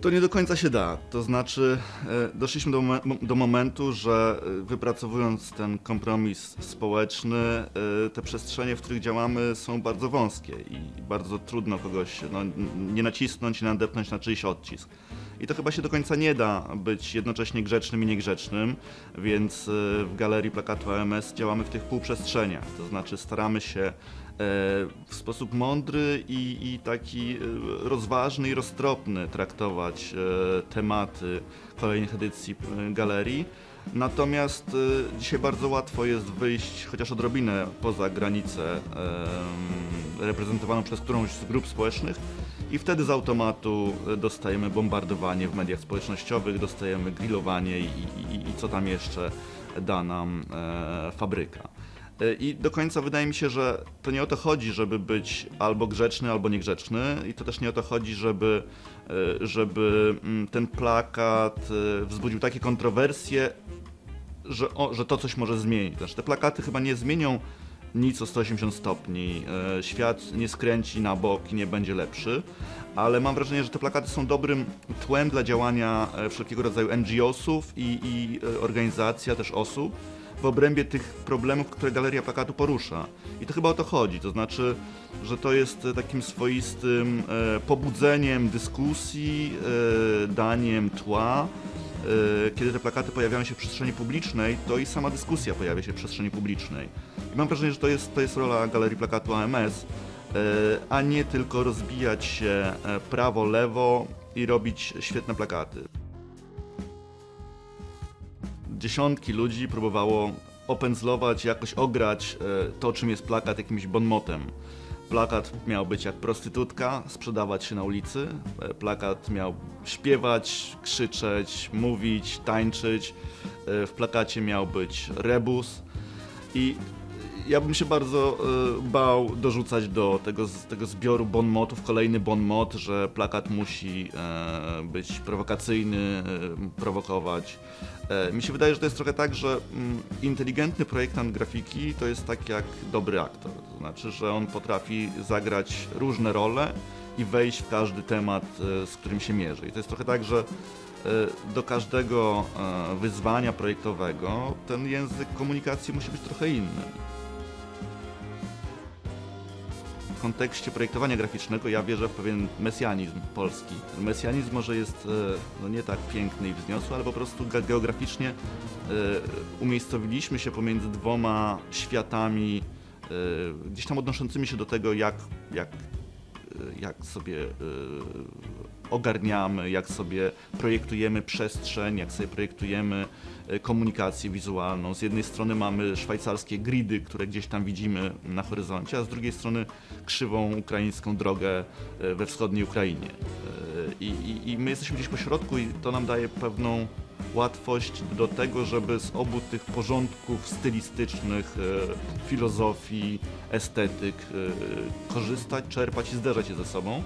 To nie do końca się da. To znaczy, e, doszliśmy do, do momentu, że e, wypracowując ten kompromis społeczny, e, te przestrzenie, w których działamy, są bardzo wąskie i bardzo trudno kogoś no, nie nacisnąć, nie nadepnąć na czyjś odcisk. I to chyba się do końca nie da być jednocześnie grzecznym i niegrzecznym, więc w galerii plakatu AMS działamy w tych półprzestrzeniach. To znaczy, staramy się w sposób mądry i, i taki e, rozważny i roztropny traktować e, tematy kolejnych edycji e, galerii. Natomiast dzisiaj bardzo łatwo jest wyjść chociaż odrobinę poza granicę reprezentowaną przez którąś z grup społecznych i wtedy z automatu dostajemy bombardowanie w mediach społecznościowych, dostajemy grillowanie i, i, i co tam jeszcze da nam fabryka. E, I do końca wydaje mi się, że to nie o to chodzi, żeby być albo grzeczny, albo niegrzeczny, i to też nie o to chodzi, żeby, e, żeby mm, ten plakat e, wzbudził takie kontrowersje, że, o, że to coś może zmienić. Znaczy, te plakaty chyba nie zmienią nic o 180 stopni. E, Świat nie skręci na bok i nie będzie lepszy, ale mam wrażenie, że te plakaty są dobrym tłem dla działania e, wszelkiego rodzaju NGO-sów i, i e, organizacji, a też osób w obrębie tych problemów, które Galeria Plakatu porusza. I to chyba o to chodzi, to znaczy, że to jest takim swoistym pobudzeniem dyskusji, daniem tła, kiedy te plakaty pojawiają się w przestrzeni publicznej, to i sama dyskusja pojawia się w przestrzeni publicznej. I mam wrażenie, że to jest, to jest rola Galerii Plakatu AMS, e, a nie tylko rozbijać się e, prawo, lewo i robić świetne plakaty. Dziesiątki ludzi próbowało opędzlować, jakoś ograć e, to, czym jest plakat jakimś bonmotem. Plakat miał być jak prostytutka, sprzedawać się na ulicy. E, Plakat miał śpiewać, krzyczeć, mówić, tańczyć. E, W plakacie miał być rebus. I ja bym się bardzo e, bał dorzucać do tego, tego zbioru bonmotów kolejny bonmot, że plakat musi być prowokacyjny, prowokować. E, mi się wydaje, że to jest trochę tak, że mm, inteligentny projektant grafiki to jest tak jak dobry aktor. To znaczy, że on potrafi zagrać różne role i wejść w każdy temat, e, z którym się mierzy. I to jest trochę tak, że e, do każdego wyzwania projektowego ten język komunikacji musi być trochę inny. W kontekście projektowania graficznego ja wierzę w pewien mesjanizm polski. Ten mesjanizm może jest e, no, nie tak piękny i wzniosły, ale po prostu ge- geograficznie e, umiejscowiliśmy się pomiędzy dwoma światami, e, gdzieś tam odnoszącymi się do tego, jak, jak, jak sobie ogarniamy, jak sobie projektujemy przestrzeń, jak sobie projektujemy e, komunikację wizualną. Z jednej strony mamy szwajcarskie gridy, które gdzieś tam widzimy na horyzoncie, a z drugiej strony krzywą ukraińską drogę e, we wschodniej Ukrainie. E, I, i, I my jesteśmy gdzieś po środku i to nam daje pewną łatwość do tego, żeby z obu tych porządków stylistycznych, filozofii, estetyk korzystać, czerpać i zderzać je ze sobą.